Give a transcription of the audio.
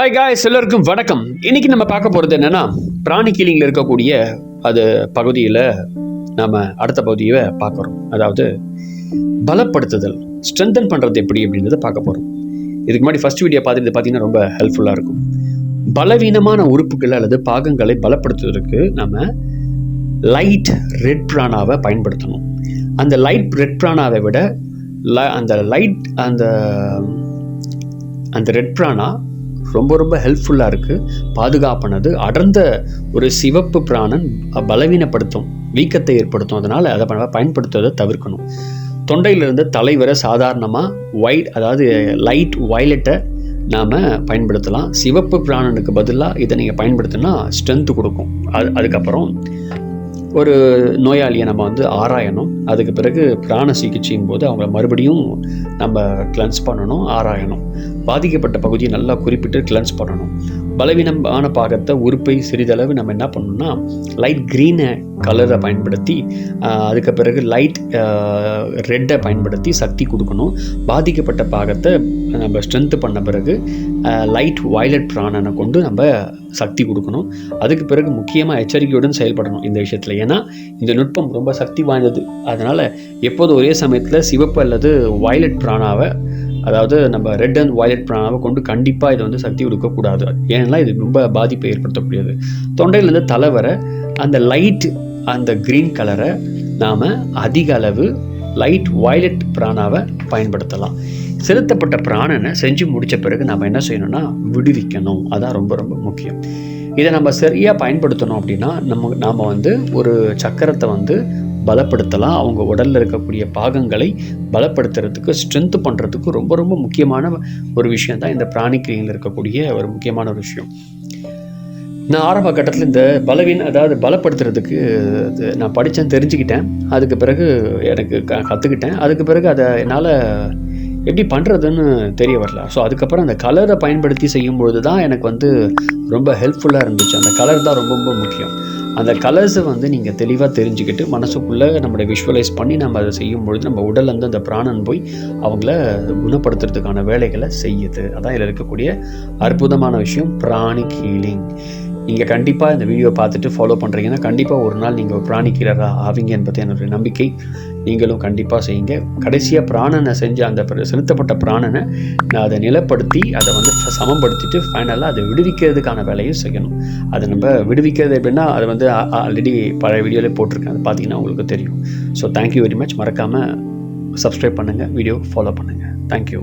Hi guys எல்லோருக்கும் வணக்கம். இன்னைக்கு நம்ம பார்க்க போகிறது என்னன்னா பிராணி கீலிங்கில் இருக்கக்கூடிய அது பகுதியில் நாம் அடுத்த பகுதியை பார்க்குறோம் அதாவது பலப்படுத்துதல் ஸ்ட்ரென்தன் பண்ணுறது எப்படி அப்படின்றத பார்க்க போகிறோம் இதுக்கு முன்னாடி ஃபஸ்ட் வீடியோ பார்த்துட்டு பார்த்தீங்கன்னா ரொம்ப ஹெல்ப்ஃபுல்லாக இருக்கும். பலவீனமான உறுப்புகள் அல்லது பாகங்களை பலப்படுத்துவதற்கு நம்ம லைட் ரெட் பிராணாவை பயன்படுத்தணும். அந்த லைட் ரெட் பிராணாவை விட ல- அந்த லைட் அந்த அந்த ரெட் பிராணா ரொம்ப ரொம்ப ஹெல்ப்ஃபுல்லாக இருக்குது பாதுகாப்பானது. அடர்ந்த ஒரு சிவப்பு பிராணன் பலவீனப்படுத்தும் வீக்கத்தை ஏற்படுத்தும். அதனால் அதை பயன்படுத்துவதை தவிர்க்கணும். தொண்டையிலிருந்து தலைவரை சாதாரணமாக ஒயிட் அதாவது லைட் வயலட்டை நாம் பயன்படுத்தலாம். சிவப்பு பிராணனுக்கு பதிலாக இதை நீங்கள் பயன்படுத்தினா ஸ்ட்ரென்த்து கொடுக்கும். அது அதுக்கப்புறம் ஒரு நோயாளியை நம்ம வந்து ஆராயணும். அதுக்கு பிறகு பிராண சிகிச்சையும் போது அவங்கள மறுபடியும் நம்ம கிளென்ஸ் பண்ணணும் ஆராயணும். பாதிக்கப்பட்ட பகுதியை நல்லா குறிப்பிட்டு கிளென்ஸ் பண்ணணும். பலவீனமான பாகத்தை உறுப்பை சிறிதளவு நம்ம என்ன பண்ணணும்னா லைட் க்ரீனை கலரை பயன்படுத்தி அதுக்கு பிறகு லைட் ரெட்டை பயன்படுத்தி சக்தி கொடுக்கணும். பாதிக்கப்பட்ட பாகத்தை நம்ம ஸ்ட்ரென்த்து பண்ண பிறகு லைட் வயலட் பிராணனை கொண்டு நம்ம சக்தி கொடுக்கணும். அதுக்கு பிறகு முக்கியமாக எச்சரிக்கையுடன் செயல்படணும் இந்த விஷயத்தில். ஏன்னா இந்த நுட்பம் ரொம்ப சக்தி வாய்ந்தது. அதனால் எப்போதும் ஒரே சமயத்தில் சிவப்பு அல்லது வயலட் பிராணாவை அதாவது நம்ம ரெட் அண்ட் வயலட் பிராணாவை கொண்டு கண்டிப்பாக இதை வந்து சக்தி கொடுக்கக்கூடாது. ஏன்னா இது ரொம்ப பாதிப்பை ஏற்படுத்தக்கூடியது. தொண்டையிலேருந்து தலை வர அந்த லைட் அந்த க்ரீன் கலரை நாம் அதிக அளவு லைட் வயலட் பிராணாவை பயன்படுத்தலாம். செலுத்தப்பட்ட பிராணனை செஞ்சு முடித்த பிறகு நம்ம என்ன செய்யணும்னா விடுவிக்கணும். அதான் ரொம்ப ரொம்ப முக்கியம். இதை நம்ம சரியாக பயன்படுத்தணும் அப்படின்னா நம்ம நாம் வந்து ஒரு சக்கரத்தை வந்து பலப்படுத்தலாம். அவங்க உடலில் இருக்கக்கூடிய பாகங்களை பலப்படுத்துறதுக்கு ஸ்ட்ரென்த் பண்ணுறதுக்கு ரொம்ப ரொம்ப முக்கியமான ஒரு விஷயம் தான் இந்த பிராணிக்கிரியில் இருக்கக்கூடிய ஒரு முக்கியமான ஒரு விஷயம். நான் ஆரம்ப கட்டத்தில் இந்த பலவீன அதாவது பலப்படுத்துறதுக்கு இது நான் படித்தேன் தெரிஞ்சுக்கிட்டேன். அதுக்கு பிறகு எனக்கு க கற்றுக்கிட்டேன் அதுக்கு பிறகு அதை என்னால் எப்படி பண்ணுறதுன்னு தெரிய வரல. ஸோ அதுக்கப்புறம் அந்த கலரை பயன்படுத்தி செய்யும்பொழுது தான் எனக்கு வந்து ரொம்ப ஹெல்ப்ஃபுல்லாக இருந்துச்சு. அந்த கலர் தான் ரொம்ப ரொம்ப முக்கியம். அந்த கலர்ஸை வந்து நீங்கள் தெளிவாக தெரிஞ்சுக்கிட்டு மனசுக்குள்ளே நம்மளை விஷுவலைஸ் பண்ணி நம்ம அதை செய்யும் பொழுது நம்ம உடல் இருந்து அந்த பிராணன் போய் அவங்கள குணப்படுத்துறதுக்கான வேலைகளை செய்யுது. அதான் இதில் இருக்கக்கூடிய அற்புதமான விஷயம் பிராணிக் ஹீலிங் நீங்கள் கண்டிப்பாக இந்த வீடியோ பார்த்துட்டு ஃபாலோ பண்ணுறீங்கன்னா கண்டிப்பாக ஒரு நாள் நீங்கள் பிராணிக்கிறாரா பிராணி கீழராக ஆவீங்க என்பது என்னுடைய நம்பிக்கை. நீங்களும் கண்டிப்பாக செய்யுங்க. கடைசியாக பிராணனை செஞ்ச அந்த செலுத்தப்பட்ட பிராணனை நான் அதை நிலப்படுத்தி அதை வந்து சமப்படுத்திட்டு ஃபைனலாக அதை விடுவிக்கிறதுக்கான வேலையும் செய்யணும். அதை நம்ம விடுவிக்கிறது எப்படின்னா அதை வந்து ஆல்ரெடி பழைய வீடியோவில் போட்டிருக்கேன். அது பார்த்தீங்கன்னா உங்களுக்கு தெரியும். So thank you very much மறக்காமல் சப்ஸ்கிரைப் பண்ணுங்கள் வீடியோ ஃபாலோ பண்ணுங்கள் தேங்க்யூ